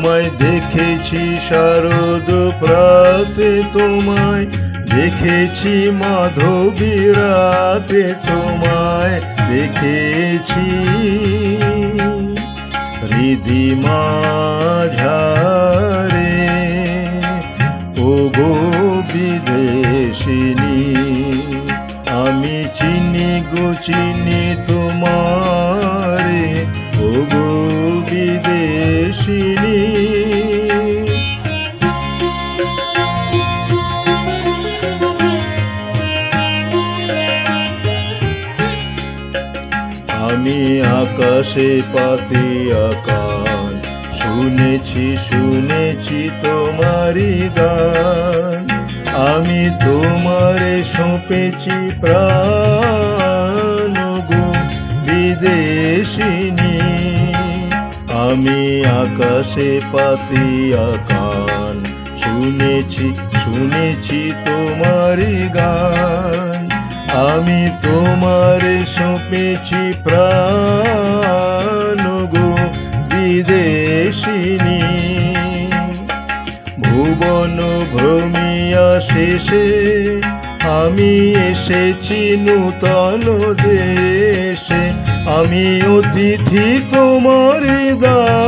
তোমায় দেখেছি, শারদ প্রাতে তোমায় দেখেছি, মাধবী রাতে তোমায় দেখেছি। হৃদি মাঝারে ও গো বিদেশিনী, আমি চিনি গো, চিনি তোমারে ও গো বিদেশিনী আমি আকাশে পাতে আকান শুনেছি শুনেছি তোমারি গান। আমি তোমারে সঁপেছি প্রাণ। আকাশে পাতে আকান শুনেছি শুনেছি তোমারই গান। আমি তোমারে সঁপেছি প্রাণ গো বিদেশিনী। ভুবন ভ্রমিয়া শেষে আমি এসেছি নূতন দেশে। আমি অতিথি তোমার ও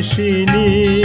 বিদেশিনী